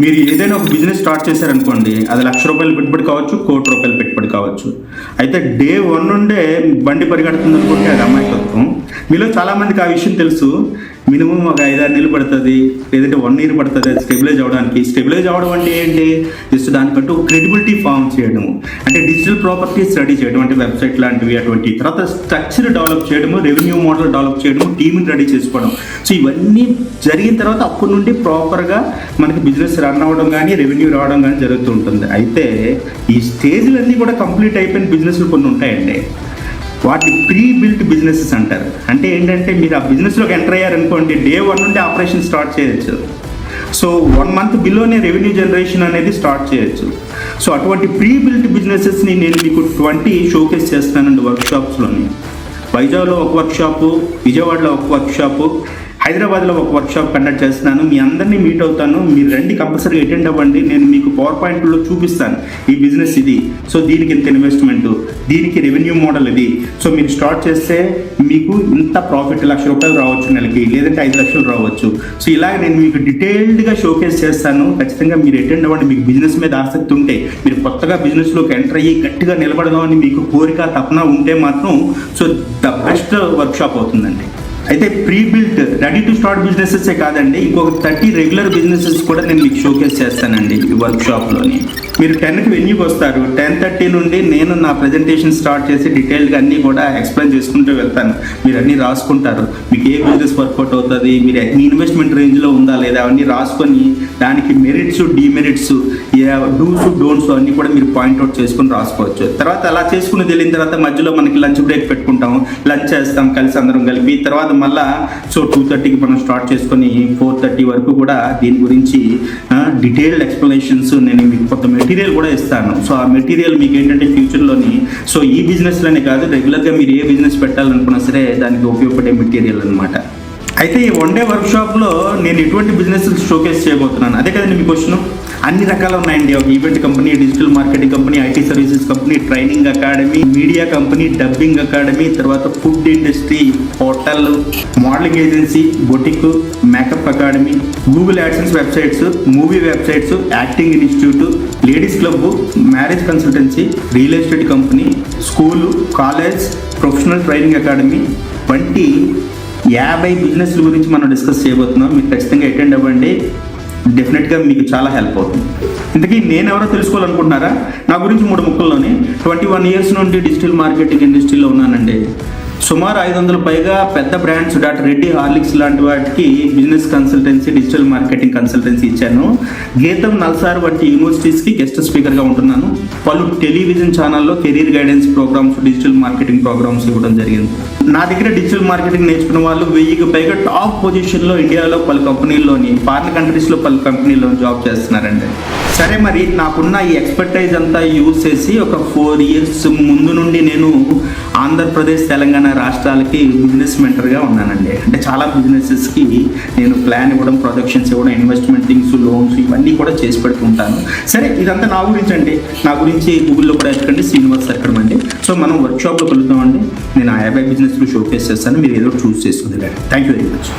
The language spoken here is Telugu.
మీరు ఏదైనా ఒక బిజినెస్ స్టార్ట్ చేశారనుకోండి అది లక్ష రూపాయలు పెట్టుబడి కావచ్చు కోటి రూపాయలు పెట్టుబడి కావచ్చు. అయితే డే వన్ నుండే బండి పరిగెడుతుంది అనుకుంటే అది అమాయకత్వం మీలో చాలా మందికి ఆ విషయం తెలుసు. మినిమం ఒక ఐదారు నెలలు పడుతుంది లేదంటే వన్ ఇయర్ పడుతుంది అది స్టెబిలైజ్ అవడానికి స్టెబిలైజ్ అవడం అంటే ఏంటి? జస్ట్ దానికంటూ క్రెడిబిలిటీ ఫామ్ చేయడం. అంటే డిజిటల్ ప్రాపర్టీ స్టడీ చేయడం అంటే వెబ్సైట్ లాంటివి అటువంటి తర్వాత స్ట్రక్చర్ డెవలప్ చేయడము రెవెన్యూ మోడల్ డెవలప్ చేయడం టీమ్ని రెడీ చేసుకోవడం. సో ఇవన్నీ జరిగిన తర్వాత అప్పటి నుండి ప్రాపర్గా మనకి బిజినెస్ రన్ అవ్వడం కానీ రెవెన్యూ రావడం కానీ జరుగుతూ ఉంటుంది. అయితే ఈ స్టేజ్లన్నీ కూడా కంప్లీట్ అయిపోయిన బిజినెస్లు కొన్ని ఉంటాయండి. వాటిని ప్రీ బిల్ట్ బిజినెసెస్ అంటారు. అంటే ఏంటంటే మీరు ఆ బిజినెస్లోకి ఎంటర్ అయ్యారనుకోండి డే వన్ నుండి ఆపరేషన్ స్టార్ట్ చేయొచ్చు. సో వన్ మంత్ బిలోనే రెవెన్యూ జనరేషన్ అనేది స్టార్ట్ చేయొచ్చు. సో అటువంటి ప్రీ బిల్ట్ బిజినెసెస్ని నేను మీకు ట్వంటీ షోకేస్ చేస్తానండి వర్క్షాప్స్లోని వైజాగ్లో ఒక వర్క్షాపు విజయవాడలో ఒక వర్క్షాపు హైదరాబాద్లో ఒక వర్క్షాప్ కండక్ట్ చేస్తున్నాను. మీ అందరినీ మీట్ అవుతాను. మీరు రండి కంపల్సరీ అటెండ్ అవ్వండి. నేను మీకు పవర్ పాయింట్లో చూపిస్తాను. ఈ బిజినెస్ ఇది. సో దీనికి ఇంత ఇన్వెస్ట్మెంట్ దీనికి రెవెన్యూ మోడల్ ఇది. సో మీరు స్టార్ట్ చేస్తే మీకు ఇంత ప్రాఫిట్ లక్ష రూపాయలు రావచ్చు నెలకి. లేదంటే ఐదు లక్షలు రావచ్చు. సో ఇలాగ నేను మీకు డీటెయిల్డ్గా షోకేస్ చేస్తాను. ఖచ్చితంగా మీరు అటెండ్ అవ్వండి. మీకు బిజినెస్ మీద ఆసక్తి ఉంటే మీరు కొత్తగా బిజినెస్లోకి ఎంటర్ అయ్యి గట్టిగా నిలబడదామని మీకు కోరిక తపన ఉంటే మాత్రం సో ద బెస్ట్ వర్క్షాప్ అవుతుందండి. అయితే pre built ready to start businesses కాదండి. ఇంకొక థర్టీ రెగ్యులర్ బిజినెసెస్ కూడా నేను మీకు షోకేస్ చేస్తానండి ఈ వర్క్ షాప్లోని మీరు టెన్కి వెన్యూకి వస్తారు. టెన్ థర్టీ నుండి నేను నా ప్రజెంటేషన్ స్టార్ట్ చేసి డీటెయిల్గా అన్నీ కూడా ఎక్స్ప్లెయిన్ చేసుకుంటూ వెళ్తాను. మీరు అన్నీ రాసుకుంటారు. మీకు ఏ బిజినెస్ వర్కౌట్ అవుతుంది? మీరు మీ ఇన్వెస్ట్మెంట్ రేంజ్లో ఉందా లేదా? అవన్నీ రాసుకొని దానికి మెరిట్స్ డిమెరిట్స్ డూస్ డోంట్స్ అన్నీ కూడా మీరు పాయింట్అవుట్ చేసుకుని రాసుకోవచ్చు. తర్వాత అలా చేసుకుని వెళ్ళిన తర్వాత మధ్యలో మనకి లంచ్ బ్రేక్ పెట్టుకుంటాం లంచ్ చేస్తాం కలిసి అందరం కలిపి. తర్వాత మళ్ళా సో టూ థర్టీకి మనం స్టార్ట్ చేసుకొని ఫోర్ థర్టీ వరకు కూడా దీని గురించి డీటెయిల్డ్ ఎక్స్ప్లెనేషన్స్ నేను మీకు కొత్త మెటీరియల్ కూడా ఇస్తాను. సో ఆ మెటీరియల్ మీకు ఏంటంటే ఫ్యూచర్లోని సో ఈ బిజినెస్లోనే కాదు రెగ్యులర్గా మీరు ఏ బిజినెస్ పెట్టాలనుకున్నా సరే దానికి ఉపయోగపడే మెటీరియల్ అనమాట అయితే ఈ వన్ డే వర్క్షాప్లో నేను ఎటువంటి బిజినెస్ షోకేస్ చేయబోతున్నాను. అదే కదండి మీ క్వశ్చన్ అన్ని రకాలు ఉన్నాయండి. ఒక event company digital marketing company IT services company training academy media company dubbing academy తర్వాత food industry hotel modelling agency boutique makeup academy Google AdSense websites movie websites acting institute ladies club marriage consultancy real estate company school college professional training academy వంటి యాభై బిజినెస్ల గురించి మనం డిస్కస్ చేయబోతున్నాం. మీరు ఖచ్చితంగా అటెండ్ అవ్వండి. డెఫినెట్గా మీకు చాలా హెల్ప్ అవుతుంది. ఇంతకీ నేను ఎవరో తెలుసుకోవాలనుకుంటున్నారా? నా గురించి మూడు ముక్కల్లోనే. ట్వంటీ వన్ ఇయర్స్ నుండి డిజిటల్ మార్కెటింగ్ ఇండస్ట్రీలో ఉన్నానండి. సుమారు ఐదు వందల పైగా పెద్ద బ్రాండ్స్ డాక్టర్ రెడ్డి హార్లిక్స్ లాంటి వాటికి business consultancy digital marketing consultancy ఇచ్చాను. గీతం నల్సార్ వంటి యూనివర్సిటీస్కి గెస్ట్ స్పీకర్గా ఉంటున్నాను. పలు టెలివిజన్ ఛానల్లో career guidance programmes digital marketing programmes ఇవ్వడం జరిగింది. నా దగ్గర డిజిటల్ మార్కెటింగ్ నేర్చుకున్న వాళ్ళు వెయ్యికి పైగా టాప్ పొజిషన్లో ఇండియాలో పలు కంపెనీల్లోని ఫారిన్ కంట్రీస్లో పలు కంపెనీల్లో జాబ్ చేస్తున్నారండి. సరే మరి నాకున్న ఈ ఎక్స్పర్టైజ్ అంతా యూజ్ చేసి ఒక ఫోర్ ఇయర్స్ ముందు నుండి నేను ఆంధ్రప్రదేశ్ తెలంగాణ రాష్ట్రాలకి బిజినెస్ మెంటర్గా ఉన్నానండి. అంటే చాలా బిజినెసెస్కి నేను ప్లాన్ ఇవ్వడం ప్రొజెక్షన్స్ ఇవ్వడం ఇన్వెస్ట్మెంట్ థింగ్స్ లోన్స్ ఇవన్నీ కూడా చేసి పెడుతుంటాను. సరే ఇదంతా నా గురించి అండి. నా గురించి గూగుల్లో కూడా ఎక్కడండి శ్రీనివాస్ ఎక్కడం అండి సో మనం వర్క్షాప్లో కలుద్దామండి. నేను ఆ యాభై బిజినెస్లు షోకేస్ చేస్తాను. మీరు ఏదో చూస్ చేసుకుంది థ్యాంక్ యూ వెరీ మచ్